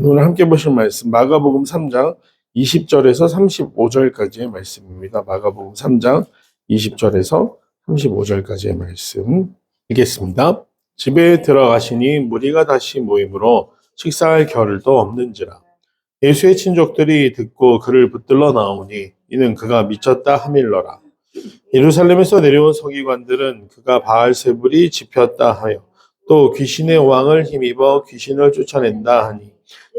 오늘 함께 보실 말씀 마가복음 3장 20절에서 35절까지의 말씀입니다. 마가복음 3장 20절에서 35절까지의 말씀 읽겠습니다. 집에 들어가시니 무리가 다시 모임으로 식사할 겨를도 없는지라 예수의 친족들이 듣고 그를 붙들러 나오니 이는 그가 미쳤다 하밀러라 예루살렘에서 내려온 서기관들은 그가 바알세불이 집혔다 하여 또 귀신의 왕을 힘입어 귀신을 쫓아낸다 하니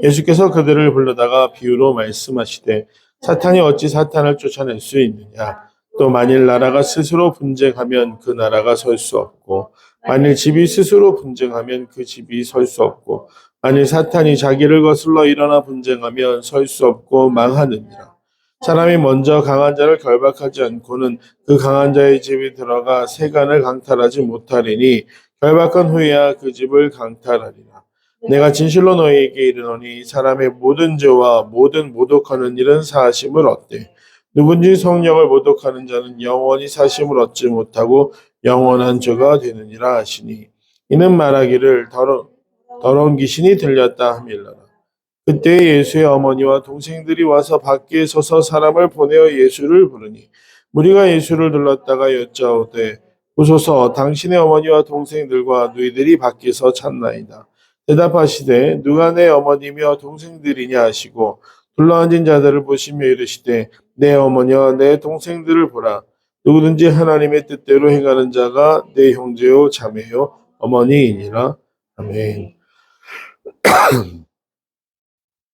예수께서 그들을 불러다가 비유로 말씀하시되 사탄이 어찌 사탄을 쫓아낼 수 있느냐? 또 만일 나라가 스스로 분쟁하면 그 나라가 설 수 없고 만일 집이 스스로 분쟁하면 그 집이 설 수 없고 만일 사탄이 자기를 거슬러 일어나 분쟁하면 설 수 없고 망하느니라. 사람이 먼저 강한 자를 결박하지 않고는 그 강한 자의 집에 들어가 세간을 강탈하지 못하리니 결박한 후에야 그 집을 강탈하리라. 내가 진실로 너희에게 이르노니 사람의 모든 죄와 모든 모독하는 일은 사하심을 얻되 누군지 성령을 모독하는 자는 영원히 사심을 얻지 못하고 영원한 죄가 되느니라 하시니 이는 말하기를 더러, 더러운 귀신이 들렸다 함일러라. 그때 예수의 어머니와 동생들이 와서 밖에 서서 사람을 보내어 예수를 부르니 무리가 예수를 둘렀다가 여짜오되 보소서 당신의 어머니와 동생들과 너희들이 밖에서 찾나이다. 대답하시되 누가 내 어머니며 동생들이냐 하시고 둘러앉은 자들을 보시며 이르시되 내 어머니와 내 동생들을 보라. 누구든지 하나님의 뜻대로 행하는 자가 내 형제요 자매요 어머니이니라. 아멘.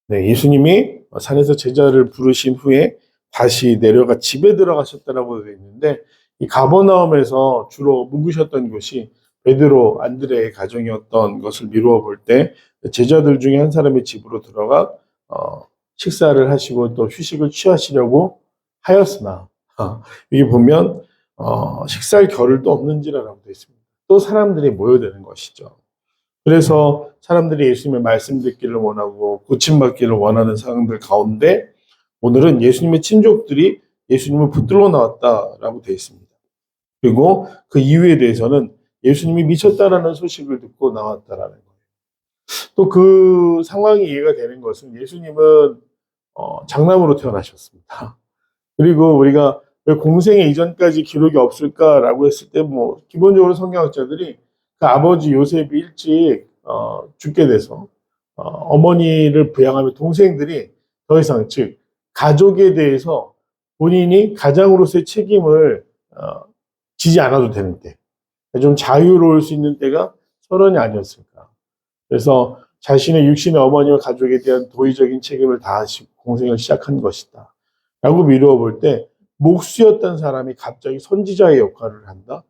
네, 예수님이 산에서 제자를 부르신 후에 다시 내려가 집에 들어가셨다라고 되어 있는데 이 가버나움에서 주로 묵으셨던 곳이 베드로 안드레의 가정이었던 것을 미루어 볼 때 제자들 중에 한 사람의 집으로 들어가 어, 식사를 하시고 또 휴식을 취하시려고 하였으나 어, 여기 보면 어, 식사할 겨를도 없는지라고 되어 있습니다. 또 사람들이 모여드는 것이죠. 그래서 사람들이 예수님의 말씀 듣기를 원하고 고침받기를 원하는 사람들 가운데 오늘은 예수님의 친족들이 예수님을 붙들러 나왔다라고 되어 있습니다. 그리고 그 이유에 대해서는 예수님이 미쳤다라는 소식을 듣고 나왔다라는 거예요. 또 그 상황이 이해가 되는 것은 예수님은 어, 장남으로 태어나셨습니다. 그리고 우리가 왜 공생애 이전까지 기록이 없을까라고 했을 때 뭐 기본적으로 성경학자들이 그 아버지 요셉이 일찍 어, 죽게 돼서 어, 머니를 부양하며 동생들이 더 이상 즉 가족에 대해서 본인이 가장으로서의 책임을 어, 지지 않아도 되는데 좀 자유로울 수 있는 때가 서른이 아니었을까. 그래서 자신의 육신의 어머니와 가족에 대한 도의적인 책임을 다하시고 공생을 시작한 것이다. 라고 미루어 볼 때 목수였던 사람이 갑자기 선지자의 역할을 한다.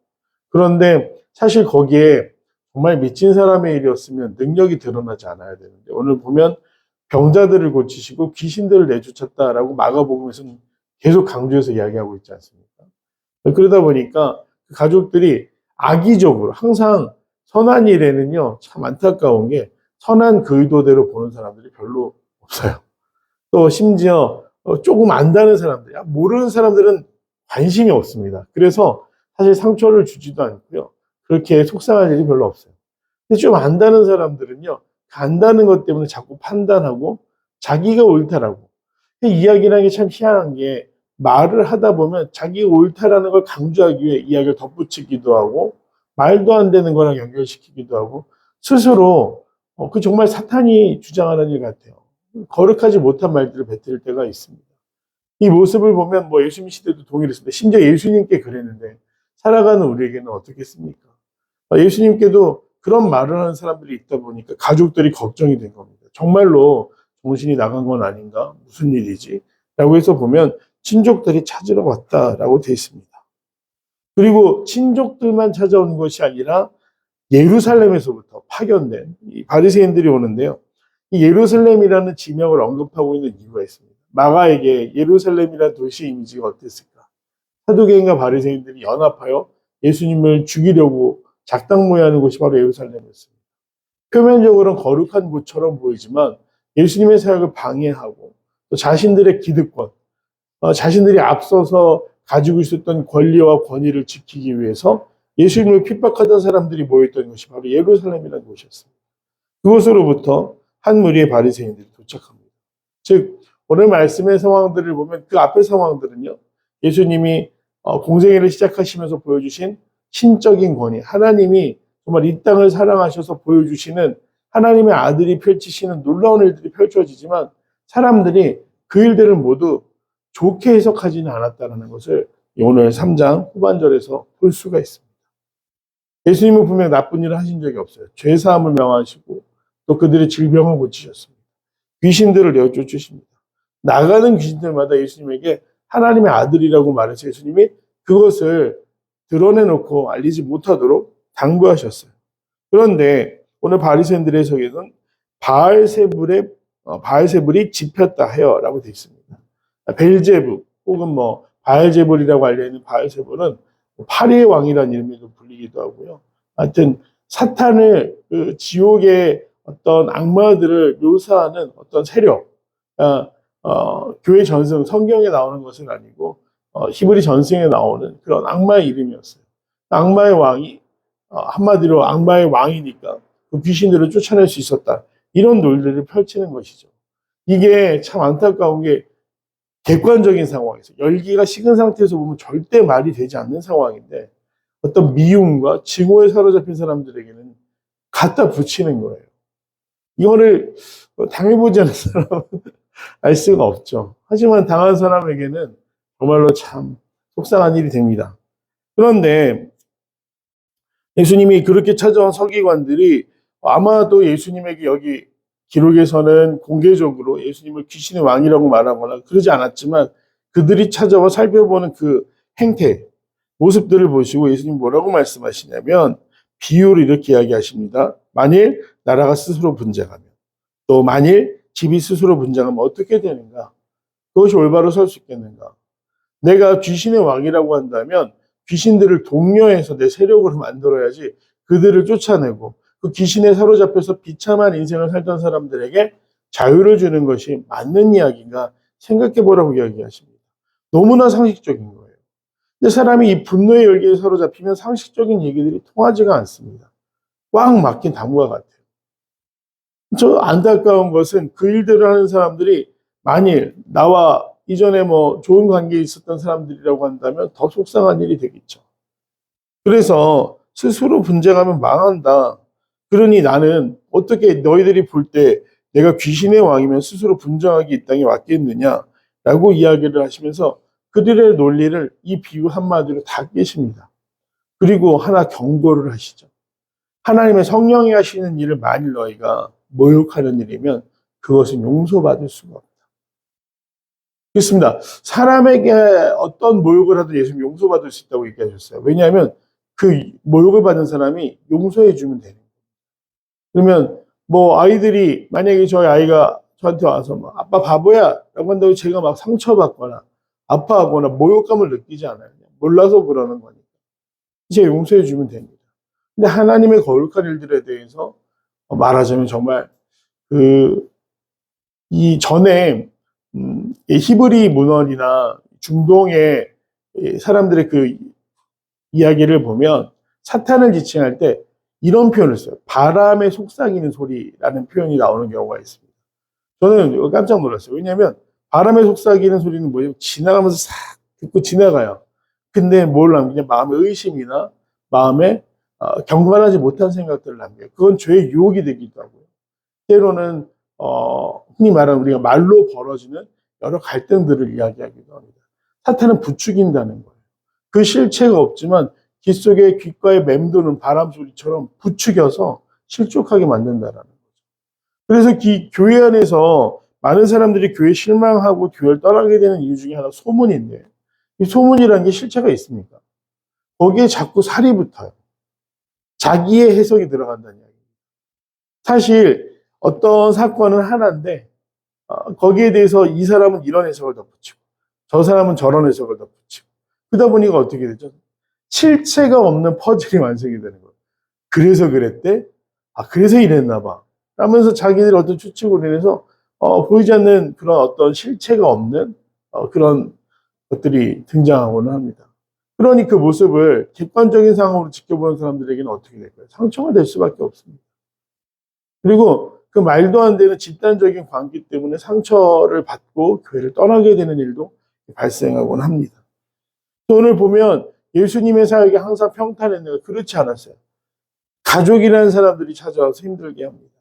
그런데 사실 거기에 정말 미친 사람의 일이었으면 능력이 드러나지 않아야 되는데 오늘 보면 병자들을 고치시고 귀신들을 내쫓았다라고 마가복음에서는 계속 강조해서 이야기하고 있지 않습니까? 그러다 보니까 그 가족들이 악의적으로 항상 선한 일에는요 참 안타까운 게 선한 그 의도대로 보는 사람들이 별로 없어요. 또 심지어 어, 조금 안다는 사람들, 모르는 사람들은 관심이 없습니다. 그래서 사실 상처를 주지도 않고요. 그렇게 속상할 일이 별로 없어요. 근데 좀 안다는 사람들은요, 그 안다는 것 때문에 자꾸 판단하고 자기가 옳다라고. 이야기라는 게 참 희한한 게 말을 하다 보면 자기가 옳다라는 걸 강조하기 위해 이야기를 덧붙이기도 하고 말도 안 되는 거랑 연결시키기도 하고 스스로 어, 그 정말 사탄이 주장하는 일 같아요. 거룩하지 못한 말들을 뱉을 때가 있습니다. 이 모습을 보면 뭐 예수님 시대도 동일했습니다. 심지어 예수님께 그랬는데 살아가는 우리에게는 어떻겠습니까? 어, 예수님께도 그런 말을 하는 사람들이 있다 보니까 가족들이 걱정이 된 겁니다. 정말로 정신이 나간 건 아닌가? 무슨 일이지? 라고 해서 보면 친족들이 찾으러 왔다라고 되어 있습니다. 그리고 친족들만 찾아온 것이 아니라 예루살렘에서부터 파견된 이 바리새인들이 오는데요. 이 예루살렘이라는 지명을 언급하고 있는 이유가 있습니다. 마가에게 예루살렘이라는 도시 이미지가 어땠을까? 사두개인과 바리새인들이 연합하여 예수님을 죽이려고 작당 모여하는 곳이 바로 예루살렘이었습니다. 표면적으로는 거룩한 곳처럼 보이지만 예수님의 사역을 방해하고 또 자신들의 기득권, 어, 자신들이 앞서서 가지고 있었던 권리와 권위를 지키기 위해서 예수님을 핍박하던 사람들이 모였던 것이 바로 예루살렘이라는 곳이었습니다. 그곳으로부터 한 무리의 바리새인들이 도착합니다. 즉 오늘 말씀의 상황들을 보면 그 앞의 상황들은요. 예수님이 어, 공생애를 시작하시면서 보여주신 신적인 권위, 하나님이 정말 이 땅을 사랑하셔서 보여주시는 하나님의 아들이 펼치시는 놀라운 일들이 펼쳐지지만 사람들이 그 일들을 모두 좋게 해석하지는 않았다는 것을 오늘 3장 후반절에서 볼 수가 있습니다. 예수님은 분명 나쁜 일을 하신 적이 없어요. 죄 사함을 명하시고 또 그들의 질병을 고치셨습니다. 귀신들을 내어쫓으십니다. 나가는 귀신들마다 예수님에게 하나님의 아들이라고 말해서 예수님이 그것을 드러내놓고 알리지 못하도록 당부하셨어요. 그런데 오늘 바리새인들의 해석에는 바알세불의 어, 바알세불이 집혔다 해요라고 되어 있습니다. 벨제부 혹은 뭐 바알제불이라고 알려 있는 바알세불은 파리의 왕이라는 이름으로 불리기도 하고요. 하여튼 사탄을 그 지옥의 어떤 악마들을 묘사하는 어떤 세력, 어, 어, 교회 전승 성경에 나오는 것은 아니고 어, 히브리 전승에 나오는 그런 악마의 이름이었어요. 악마의 왕이 어, 한마디로 악마의 왕이니까 그 귀신들을 쫓아낼 수 있었다. 이런 논리를 펼치는 것이죠. 이게 참 안타까운 게 객관적인 상황에서 열기가 식은 상태에서 보면 절대 말이 되지 않는 상황인데 어떤 미움과 증오에 사로잡힌 사람들에게는 갖다 붙이는 거예요. 이거를 당해보지 않은 사람은 알 수가 없죠. 하지만 당한 사람에게는 정말로 참 속상한 일이 됩니다. 그런데 예수님이 그렇게 찾아온 서기관들이 아마도 예수님에게 여기 기록에서는 공개적으로 예수님을 귀신의 왕이라고 말하거나 그러지 않았지만 그들이 찾아와 살펴보는 그 행태, 모습들을 보시고 예수님 뭐라고 말씀하시냐면 비유를 이렇게 이야기하십니다. 만일 나라가 스스로 분쟁하면 또 만일 집이 스스로 분쟁하면 어떻게 되는가? 그것이 올바로 설 수 있겠는가? 내가 귀신의 왕이라고 한다면 귀신들을 독려해서 내 세력으로 만들어야지 그들을 쫓아내고 그 귀신에 사로잡혀서 비참한 인생을 살던 사람들에게 자유를 주는 것이 맞는 이야기인가 생각해 보라고 이야기하십니다. 너무나 상식적인 거예요. 근데 사람이 이 분노의 열기에 사로잡히면 상식적인 얘기들이 통하지가 않습니다. 꽉 막힌 나무와 같아요. 저 안타까운 것은 그 일들을 하는 사람들이 만일 나와 이전에 뭐 좋은 관계에 있었던 사람들이라고 한다면 더 속상한 일이 되겠죠. 그래서 스스로 분쟁하면 망한다. 그러니 나는 어떻게 너희들이 볼 때 내가 귀신의 왕이면 스스로 분쟁하기 이 땅에 왔겠느냐라고 이야기를 하시면서 그들의 논리를 이 비유 한마디로 다 깨십니다. 그리고 하나 경고를 하시죠. 하나님의 성령이 하시는 일을 만일 너희가 모욕하는 일이면 그것은 용서받을 수가 없다. 그렇습니다. 사람에게 어떤 모욕을 하든 예수님 용서받을 수 있다고 얘기하셨어요. 왜냐하면 그 모욕을 받는 사람이 용서해 주면 되는. 그러면 뭐 아이들이 만약에 저희 아이가 저한테 와서 막 아빠 바보야 라고 한다고 제가 막 상처받거나 아파하거나 모욕감을 느끼지 않아요. 몰라서 그러는 거니까. 이제 용서해 주면 됩니다. 근데 하나님의 거룩한 일들에 대해서 말하자면 정말 그 이 전에 음, 이 히브리 문헌이나 중동의 이 사람들의 그 이야기를 보면 사탄을 지칭할 때 이런 표현을 써요. 바람에 속삭이는 소리라는 표현이 나오는 경우가 있습니다. 저는 깜짝 놀랐어요. 왜냐하면 바람에 속삭이는 소리는 뭐예요? 지나가면서 싹 듣고 지나가요. 근데 뭘 남기냐? 마음의 의심이나 마음에 어, 경건하지 못한 생각들을 남겨요. 그건 죄의 유혹이 되기도 하고요. 때로는 어, 흔히 말하는 우리가 말로 벌어지는 여러 갈등들을 이야기하기도 합니다. 사탄은 부추긴다는 거예요. 그 실체가 없지만 귀 속에 귓가에 맴도는 바람 소리처럼 부추겨서 실족하게 만든다라는 거죠. 그래서 기, 교회 안에서 많은 사람들이 교회 실망하고 교회를 떠나게 되는 이유 중에 하나 소문인데 이 소문이라는 게 실체가 있습니까? 거기에 자꾸 살이 붙어요. 자기의 해석이 들어간다는 이야기입니다. 사실 어떤 사건은 하나인데 어, 거기에 대해서 이 사람은 이런 해석을 덧붙이고 저 사람은 저런 해석을 덧붙이고 그러다 보니까 어떻게 되죠? 실체가 없는 퍼즐이 완성이 되는 거예요. 그래서 그랬대? 아 그래서 이랬나 봐. 하면서 자기들이 어떤 추측으로 인해서 어, 보이지 않는 그런 어떤 실체가 없는 어, 그런 것들이 등장하고는 합니다. 그러니 그 모습을 객관적인 상황으로 지켜보는 사람들에게는 어떻게 될까요? 상처가 될 수밖에 없습니다. 그리고 그 말도 안 되는 집단적인 관계 때문에 상처를 받고 교회를 떠나게 되는 일도 발생하곤 합니다. 또 오늘 보면 예수님의 사역이 항상 평탄했는데 그렇지 않았어요. 가족이라는 사람들이 찾아와서 힘들게 합니다.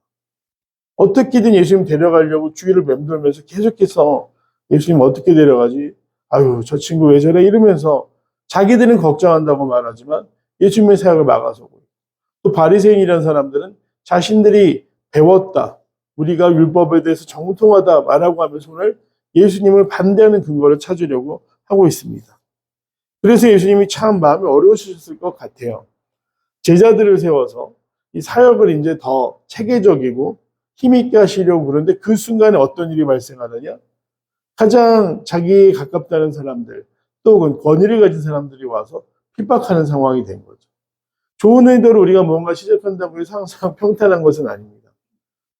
어떻게든 예수님 데려가려고 주위를 맴돌면서 계속해서 예수님 어떻게 데려가지? 아유, 저 친구 왜 저래? 이러면서 자기들은 걱정한다고 말하지만 예수님의 사역을 막아서고 또 바리새인이라는 사람들은 자신들이 배웠다. 우리가 율법에 대해서 정통하다 말하고 하면서 오늘 예수님을 반대하는 근거를 찾으려고 하고 있습니다. 그래서 예수님이 참 마음이 어려우셨을 것 같아요. 제자들을 세워서 이 사역을 이제 더 체계적이고 힘있게 하시려고 그러는데 그 순간에 어떤 일이 발생하느냐? 가장 자기에 가깝다는 사람들, 또 혹은 권위를 가진 사람들이 와서 핍박하는 상황이 된 거죠. 좋은 의도로 우리가 뭔가 시작한다고 해서 항상 평탄한 것은 아닙니다.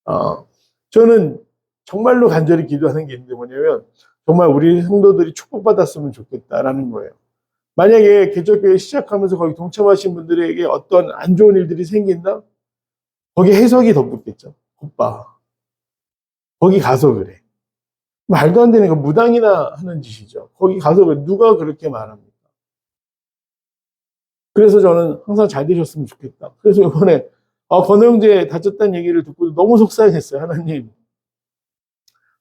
어, 저는 정말로 간절히 기도하는 게 있는데 뭐냐면 정말 우리 성도들이 축복받았으면 좋겠다라는 거예요. 만약에 개척교회 시작하면서 거기 동참하신 분들에게 어떤 안 좋은 일들이 생긴다? 거기에 해석이 덧붙겠죠. 오빠. 거기 가서 그래. 말도 안 되는 거 무당이나 하는 짓이죠. 거기 가서 그래. 누가 그렇게 말합니까? 그래서 저는 항상 잘 되셨으면 좋겠다. 그래서 이번에 아, 형제 다쳤다는 얘기를 듣고 너무 속상했어요. 하나님.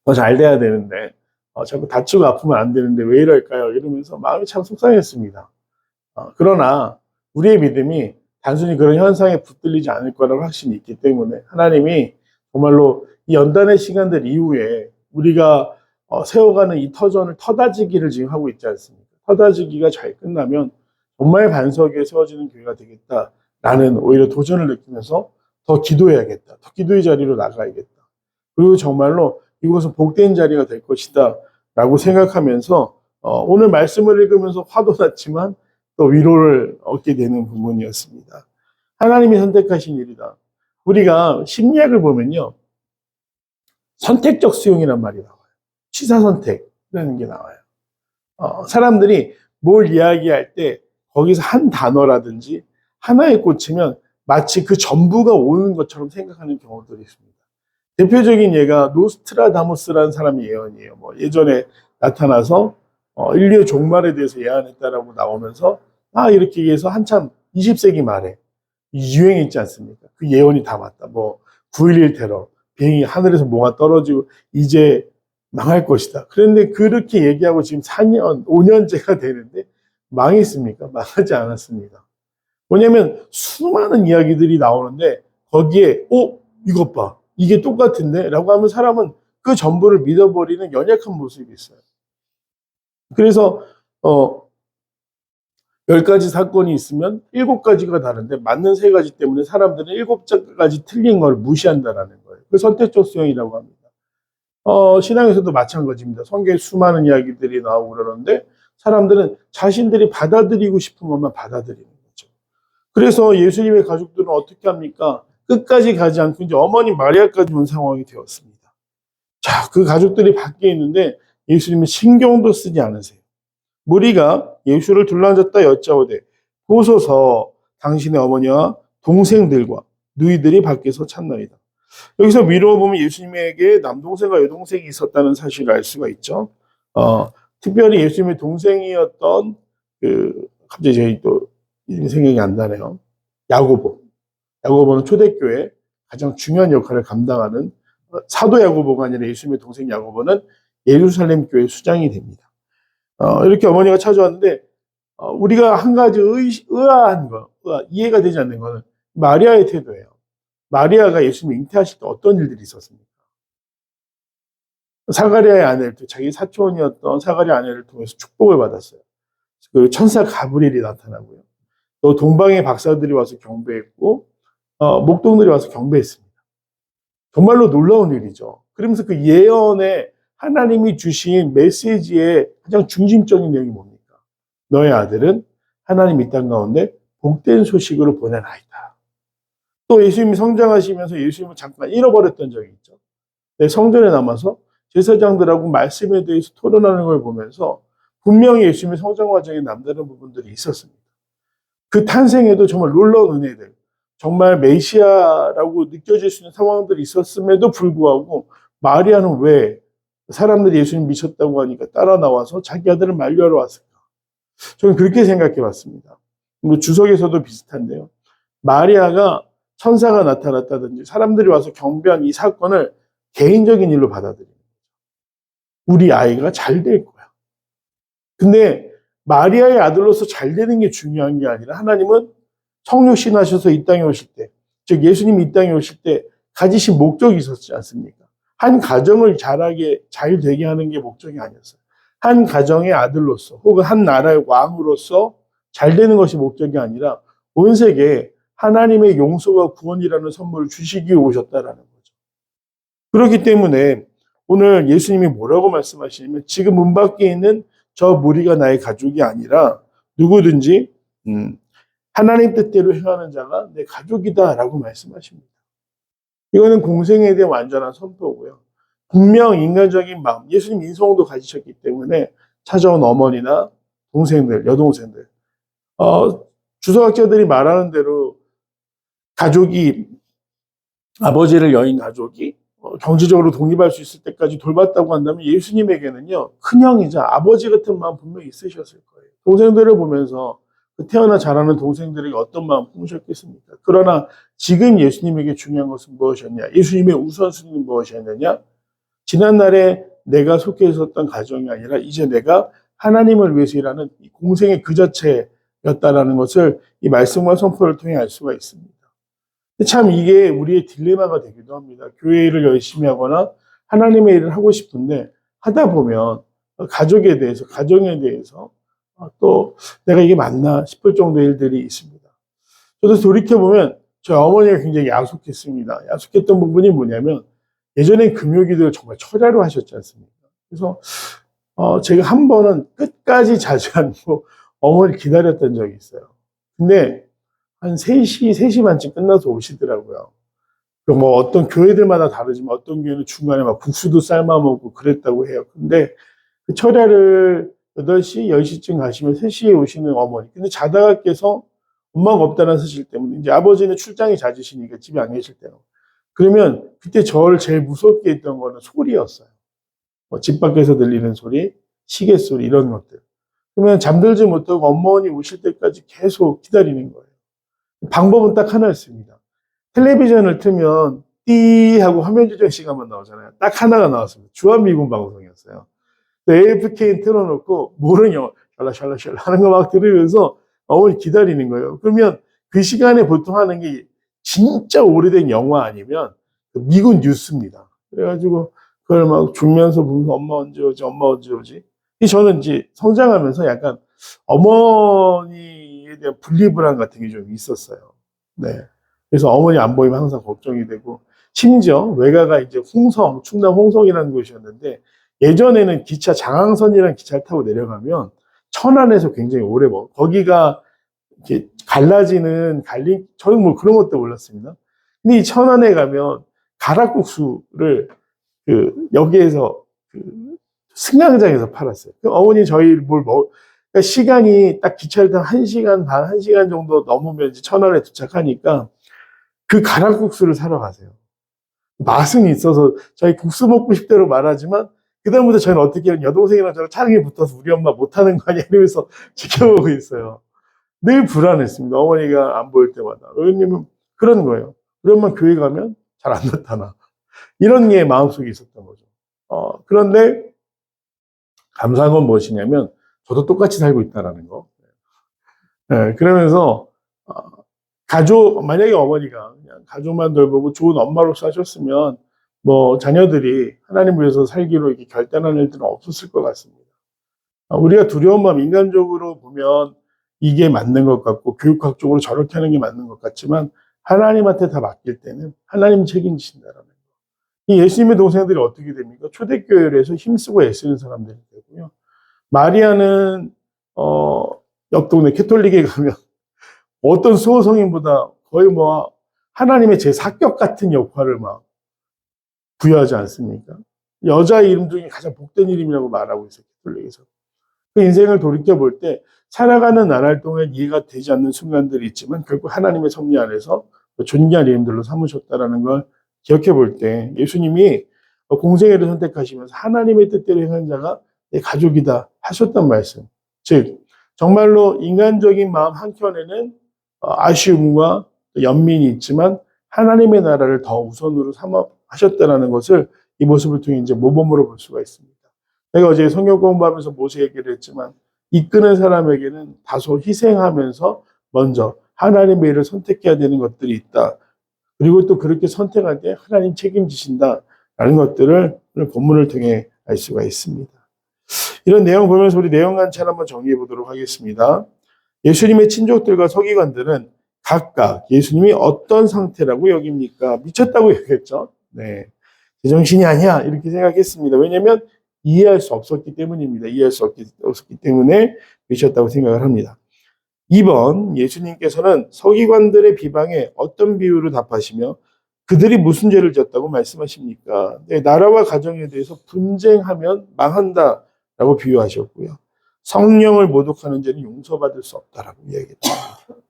더 잘 돼야 되는데 어, 자꾸 다치고 아프면 안 되는데 왜 이럴까요? 이러면서 마음이 참 속상했습니다. 어, 그러나 우리의 믿음이 단순히 그런 현상에 붙들리지 않을 거라고 확신이 있기 때문에 하나님이 정말로 이 연단의 시간들 이후에 우리가 어, 세워가는 이 터전을 터다지기를 지금 하고 있지 않습니까? 터다지기가 잘 끝나면 정말 반석에 세워지는 교회가 되겠다 라는 오히려 도전을 느끼면서 더 기도해야겠다. 더 기도의 자리로 나가야겠다. 그리고 정말로 이곳은 복된 자리가 될 것이다. 라고 생각하면서 어, 오늘 말씀을 읽으면서 화도 났지만 또 위로를 얻게 되는 부분이었습니다. 하나님이 선택하신 일이다. 우리가 심리학을 보면요. 선택적 수용이란 말이 나와요. 취사 선택이라는 게 나와요. 어, 사람들이 뭘 이야기할 때 거기서 한 단어라든지 하나에 꽂히면 마치 그 전부가 오는 것처럼 생각하는 경우들이 있습니다. 대표적인 예가 노스트라다무스라는 사람의 예언이에요. 뭐 예전에 나타나서 어, 인류의 종말에 대해서 예언했다라고 나오면서 아 이렇게 해서 한참 20세기 말에 유행했지 않습니까? 그 예언이 다 맞다. 뭐 9.11 테러, 비행이 하늘에서 뭐가 떨어지고 이제 망할 것이다. 그런데 그렇게 얘기하고 지금 4년, 5년째가 되는데 망했습니까? 망하지 않았습니다. 뭐냐면 수많은 이야기들이 나오는데 거기에 어 이것 봐 이게 똑같은데? 라고 하면 사람은 그 전부를 믿어버리는 연약한 모습이 있어요. 그래서, 어, 열 가지 사건이 있으면 일곱 가지가 다른데 맞는 세 가지 때문에 사람들은 일곱 가지 틀린 걸 무시한다라는 거예요. 그 선택적 수용이라고 합니다. 어, 신앙에서도 마찬가지입니다. 성경에 수많은 이야기들이 나오고 그러는데 사람들은 자신들이 받아들이고 싶은 것만 받아들이는 거죠. 그래서 예수님의 가족들은 어떻게 합니까? 끝까지 가지 않고 이제 어머니 마리아까지 온 상황이 되었습니다. 자, 그 가족들이 밖에 있는데 예수님은 신경도 쓰지 않으세요. 무리가 예수를 둘러앉았다 여짜오되 보소서 당신의 어머니와 동생들과 누이들이 밖에서 찾나이다. 여기서 위로 보면 예수님에게 남동생과 여동생이 있었다는 사실을 알 수가 있죠. 어, 특별히 예수님의 동생이었던 그 갑자기 저희 또 생각이 안 나네요. 야고보. 야고보는 초대교회 가장 중요한 역할을 감당하는 어, 사도 야고보가 아니라 예수님의 동생 야고보는 예루살렘 교회 수장이 됩니다. 어, 이렇게 어머니가 찾아왔는데 어, 우리가 한 가지 의, 의아한 거, 의아, 이해가 되지 않는 거는 마리아의 태도예요. 마리아가 예수님 잉태하실 때 어떤 일들이 있었습니까? 사가리아의 아내를 자기 사촌이었던 사가리아 아내를 통해서 축복을 받았어요. 그리고 천사 가브리엘이 나타나고요. 또 동방의 박사들이 와서 경배했고 어, 목동들이 와서 경배했습니다. 정말로 놀라운 일이죠. 그러면서 그 예언에 하나님이 주신 메시지의 가장 중심적인 내용이 뭡니까? 너의 아들은 하나님 이 땅 가운데 복된 소식으로 보낸 아이다. 또 예수님이 성장하시면서 예수님을 잠깐 잃어버렸던 적이 있죠. 내 성전에 남아서 제사장들하고 말씀에 대해서 토론하는 걸 보면서 분명히 예수님의 성장 과정에 남다른 부분들이 있었습니다. 그 탄생에도 정말 놀라운 은혜들, 정말 메시아라고 느껴질 수 있는 상황들이 있었음에도 불구하고 마리아는 왜 사람들이 예수님 미쳤다고 하니까 따라 나와서 자기 아들을 만류하러 왔을까? 저는 그렇게 생각해 봤습니다. 뭐 주석에서도 비슷한데요. 마리아가 천사가 나타났다든지 사람들이 와서 경배한 이 사건을 개인적인 일로 거죠. 우리 아이가 잘 될 거야. 근데 마리아의 아들로서 잘 되는 게 중요한 게 아니라 하나님은 성육신 하셔서 이 땅에 오실 때, 즉 예수님이 이 땅에 오실 때 가지신 목적이 있었지 않습니까? 한 가정을 잘하게, 잘 되게 하는 게 목적이 아니었어요. 한 가정의 아들로서 혹은 한 나라의 왕으로서 잘 되는 것이 목적이 아니라 온 세계에 하나님의 용서와 구원이라는 선물을 주시기 오셨다라는 거죠. 그렇기 때문에 오늘 예수님이 뭐라고 말씀하시냐면 지금 문 밖에 있는 저 무리가 나의 가족이 아니라 누구든지 음, 하나님 뜻대로 행하는 자가 내 가족이다라고 말씀하십니다. 이거는 공생에 대한 완전한 선포고요. 분명 인간적인 마음, 예수님 인성도 가지셨기 때문에 찾아온 어머니나 동생들, 여동생들, 어, 주석학자들이 말하는 대로 가족이 아버지를 여인 가족이 어, 경제적으로 독립할 수 있을 때까지 돌봤다고 한다면 예수님에게는요 큰형이자 아버지 같은 마음 분명히 있으셨을 거예요. 동생들을 보면서 그 태어나 자라는 동생들에게 어떤 마음 품으셨겠습니까? 그러나 지금 예수님에게 중요한 것은 무엇이었냐? 예수님의 우선순위는 무엇이었느냐? 지난날에 내가 속해 있었던 가정이 아니라 이제 내가 하나님을 위해서 일하는 이 공생의 그 자체였다라는 것을 이 말씀과 선포를 통해 알 수가 있습니다. 참 이게 우리의 딜레마가 되기도 합니다. 교회 일을 열심히 하거나 하나님의 일을 하고 싶은데 하다 보면 가족에 대해서, 가정에 대해서 또 내가 이게 맞나 싶을 정도의 일들이 있습니다. 저도 돌이켜보면 저희 어머니가 굉장히 야속했습니다. 야속했던 부분이 뭐냐면 예전에 금요기도를 정말 철야로 하셨지 않습니까? 그래서 어, 제가 한 번은 끝까지 자지 않고 어머니를 기다렸던 적이 있어요. 근데 한 3시, 3시 반쯤 끝나서 오시더라고요. 그뭐 어떤 교회들마다 다르지만 어떤 교회는 중간에 막 국수도 삶아 먹고 그랬다고 해요. 근데 그 철야를 8시, 10시쯤 가시면 3시에 오시는 어머니. 근데 자다가 깨서 엄마가 없다는 사실 때문에 이제 아버지는 출장이 잦으시니까 집에 안 계실 때요. 그러면 그때 저를 제일 무섭게 했던 거는 소리였어요. 뭐 집 밖에서 들리는 소리, 시계 소리 이런 것들. 그러면 잠들지 못하고 어머니 오실 때까지 계속 기다리는 거예요. 방법은 딱 하나였습니다. 텔레비전을 틀면 띠 하고 화면 조정 시간만 나오잖아요. 딱 하나가 나왔습니다. 주한미군 방송이었어요. AFK 틀어놓고 모르는 영어 샬라샬라샬라 하는 거 막 들으면서 어머니 기다리는 거예요. 그러면 그 시간에 보통 하는 게 진짜 오래된 영화 아니면 그 미군 뉴스입니다. 그래가지고 그걸 막 주면서 보면서 엄마 언제 오지, 엄마 언제 오지. 이 저는 이제 성장하면서 약간 어머니에 대한 분리불안 같은 게 좀 있었어요. 네. 그래서 어머니 안 보이면 항상 걱정이 되고 심지어 외가가 이제 홍성, 충남 홍성이라는 곳이었는데 예전에는 기차 장항선이라는 기차를 타고 내려가면 천안에서 굉장히 오래 먹어. 거기가 이렇게 갈라지는 갈림, 저는 뭐 그런 것도 몰랐습니다. 근데 이 천안에 가면 가락국수를 그 여기에서 그 승강장에서 팔았어요. 그 어머니 저희 뭘 먹, 그러니까 시간이 딱 기차를 타면 1시간 반, 1시간 정도 넘으면 이제 천안에 도착하니까 그 가락국수를 사러 가세요. 맛은 있어서 저희 국수 먹고 싶대로 말하지만 그다음부터 저희는 어떻게 하면 여동생이랑 저랑 차량에 붙어서 우리 엄마 못하는 거 아니야 이러면서 지켜보고 있어요. 늘 불안했습니다. 어머니가 안 보일 때마다. 왜냐면 그런 거예요. 우리 엄마 교회 가면 잘 안 나타나. 이런 게 마음속에 있었던 거죠. 어, 그런데 감사한 건 무엇이냐면 저도 똑같이 살고 있다라는 거. 네, 그러면서 어, 가족 만약에 어머니가 그냥 가족만 돌보고 좋은 엄마로서 하셨으면 뭐 자녀들이 하나님 위해서 살기로 이렇게 결단하는 일들은 없었을 것 같습니다. 아, 우리가 두려운 마음 인간적으로 보면 이게 맞는 것 같고 교육학적으로 저렇게 하는 게 맞는 것 같지만 하나님한테 다 맡길 때는 하나님 책임지신다라는 거. 이 예수님의 동생들이 어떻게 됩니까? 초대교회에서 힘쓰고 애쓰는 사람들이 되고요. 마리아는 어, 옆 동네 캐톨릭에 가면 어떤 수호성인보다 거의 뭐 하나님의 제 사격 같은 역할을 막 부여하지 않습니까? 여자 이름 중에 가장 복된 이름이라고 말하고 있어요. 캐톨릭에서. 그 인생을 돌이켜 볼 때 살아가는 나날 동안 이해가 되지 않는 순간들이 있지만 결국 하나님의 섭리 안에서 존귀한 이름들로 삼으셨다라는 걸 기억해 볼 때 예수님이 공생애를 선택하시면서 하나님의 뜻대로 행한 자가 내 가족이다 하셨단 말씀. 즉 정말로 인간적인 마음 한켠에는 어, 아쉬움과 또 연민이 있지만 하나님의 나라를 더 우선으로 삼아 하셨다라는 것을 이 모습을 통해 이제 모범으로 볼 수가 있습니다. 내가 어제 성경 공부하면서 모세 얘기를 했지만 이끄는 사람에게는 다소 희생하면서 먼저 하나님의 일을 선택해야 되는 것들이 있다. 그리고 또 그렇게 선택할 때 하나님 책임지신다라는 것들을 오늘 본문을 통해 알 수가 있습니다. 이런 내용 보면서 우리 내용 관찰 한번 정리해 보도록 하겠습니다. 예수님의 친족들과 서기관들은 각각 예수님이 어떤 상태라고 여깁니까? 미쳤다고 여겼죠. 네. 제정신이 아니야. 이렇게 생각했습니다. 왜냐하면 이해할 수 없었기 때문입니다. 이해할 수 없기, 없었기 때문에 미쳤다고 생각을 합니다. 2번, 예수님께서는 서기관들의 비방에 어떤 비유로 답하시며 그들이 무슨 죄를 졌다고 말씀하십니까? 네, 나라와 가정에 대해서 분쟁하면 망한다. 라고 비유하셨고요. 성령을 모독하는 죄는 용서받을 수 없다라고 이야기했습니다.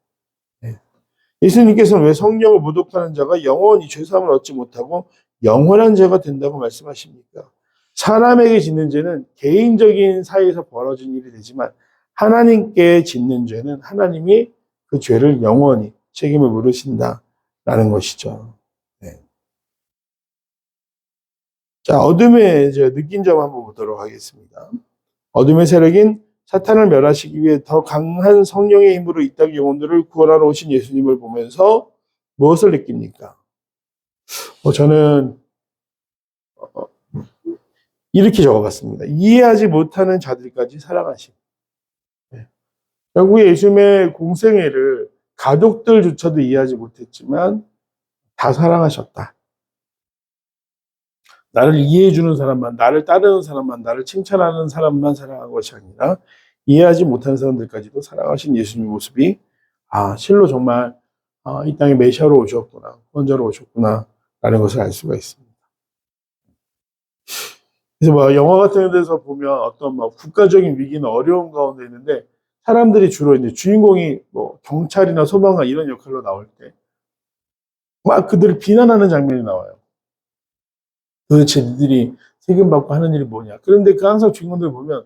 네. 예수님께서는 왜 성령을 모독하는 자가 영원히 죄사함을 얻지 못하고 영원한 죄가 된다고 말씀하십니까? 사람에게 짓는 죄는 개인적인 사이에서 벌어진 일이 되지만 하나님께 짓는 죄는 하나님이 그 죄를 영원히 책임을 물으신다라는 것이죠. 네. 자, 어둠의 느낀 점 한번 보도록 하겠습니다. 어둠의 세력인 사탄을 멸하시기 위해 더 강한 성령의 힘으로 이 땅 영혼들을 구원하러 오신 예수님을 보면서 무엇을 느낍니까? 어, 저는 어, 이렇게 적어봤습니다. 이해하지 못하는 자들까지 사랑하심. 네. 결국에 예수님의 공생애를 가족들조차도 이해하지 못했지만 다 사랑하셨다. 나를 이해해주는 사람만, 나를 따르는 사람만, 나를 칭찬하는 사람만 사랑한 것이 아니라 이해하지 못하는 사람들까지도 사랑하신 예수님의 모습이 아 실로 정말 아, 이 땅에 메시아로 오셨구나, 구원자로 오셨구나 라는 것을 알 수가 있습니다. 그래서 뭐 영화 같은 데서 보면 어떤 뭐 국가적인 위기는 어려운 가운데 있는데 사람들이 주로 이제 주인공이 뭐 경찰이나 소방관 이런 역할로 나올 때 막 그들을 비난하는 장면이 나와요. 도대체 니들이 세금 받고 하는 일이 뭐냐. 그런데 그 항상 주인공들 보면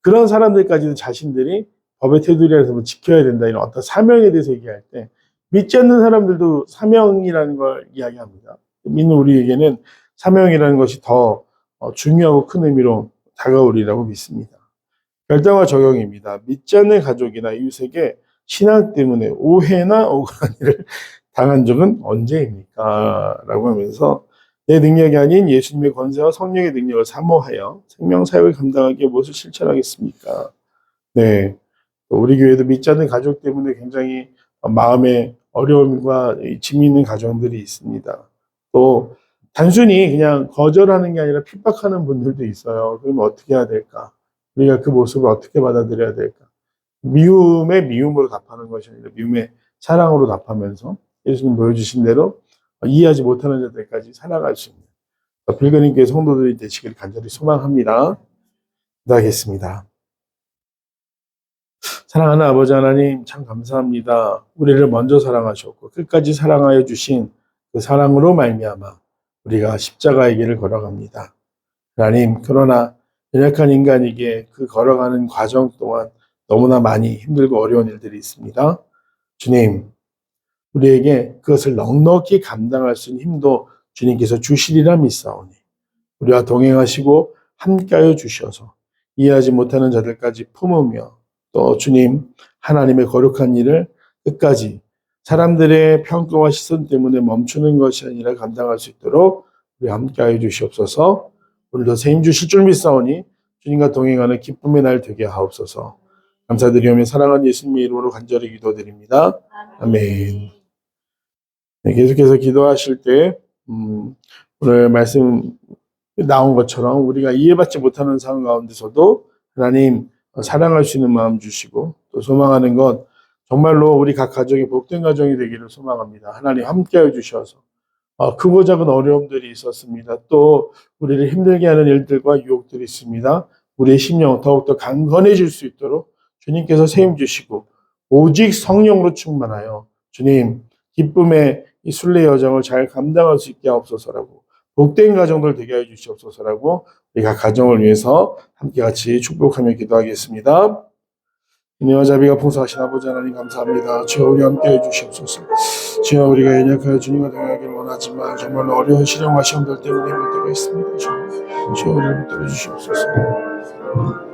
그런 사람들까지도 자신들이 법의 테두리에서 뭐 지켜야 된다 이런 어떤 사명에 대해서 얘기할 때 믿지 않는 사람들도 사명이라는 걸 이야기합니다. 믿는 우리에게는 사명이라는 것이 더 어, 중요하고 큰 의미로 다가오리라고 믿습니다. 결정과 적용입니다. 믿지 않는 가족이나 이웃에게 신앙 때문에 오해나 억울한 일을 당한 적은 언제입니까? 라고 하면서 내 능력이 아닌 예수님의 권세와 성령의 능력을 사모하여 생명 사역을 감당하기에 무엇을 실천하겠습니까? 네. 우리 교회도 믿지 않는 가족 때문에 굉장히 마음에 어려움과 짐이 있는 가정들이 있습니다. 또 단순히 그냥 거절하는 게 아니라 핍박하는 분들도 있어요. 그러면 어떻게 해야 될까? 우리가 그 모습을 어떻게 받아들여야 될까? 미움의 미움으로 답하는 것이 아니라 미움의 사랑으로 답하면서 예수님 보여주신 대로 이해하지 못하는 자들까지 살아갈 수 있는 불가능 교회 성도들이 되시길 간절히 소망합니다. 기도하겠습니다. 사랑하는 아버지 하나님 참 감사합니다. 우리를 먼저 사랑하셨고 끝까지 사랑하여 주신 그 사랑으로 말미암아 우리가 십자가의 길을 걸어갑니다. 하나님 그러나 연약한 인간에게 그 걸어가는 과정 동안 너무나 많이 힘들고 어려운 일들이 있습니다. 주님 우리에게 그것을 넉넉히 감당할 수 있는 힘도 주님께서 주시리라 믿사오니 우리와 동행하시고 함께하여 주셔서 이해하지 못하는 자들까지 품으며 또 주님 하나님의 거룩한 일을 끝까지 사람들의 평가와 시선 때문에 멈추는 것이 아니라 감당할 수 있도록 우리 함께하여 주시옵소서 오늘도 세임 주실 줄 믿사오니 주님과 동행하는 기쁨의 날 되게 하옵소서 감사드리오며 사랑하는 예수님의 이름으로 간절히 기도드립니다. 아멘. 네, 계속해서 기도하실 때 음, 오늘 말씀 나온 것처럼 우리가 이해받지 못하는 상황 가운데서도 하나님 사랑할 수 있는 마음 주시고 또 소망하는 건 정말로 우리 각 가정이 복된 가정이 되기를 소망합니다. 하나님 함께해 주셔서 어, 크고 작은 어려움들이 있었습니다. 또 우리를 힘들게 하는 일들과 유혹들이 있습니다. 우리의 심령 더욱더 강건해질 수 있도록 주님께서 세임 주시고 오직 성령으로 충만하여 주님 기쁨의 이 순례 여정을 잘 감당할 수 있게 하옵소서라고 복된 가정들 되게 해 주시옵소서라고 우리가 가정을 위해서 함께 같이 축복하며 기도하겠습니다. 은혜와 자비가 풍성하신 아버지 하나님 감사합니다. 주여 우리 함께 해주시옵소서. 주여 우리가 연약하여 주님과 동행하기를 원하지만 정말 어려운 시련과 시험들 때문에 힘들 때가 있습니다. 주여 우리를 붙들어 주시옵소서.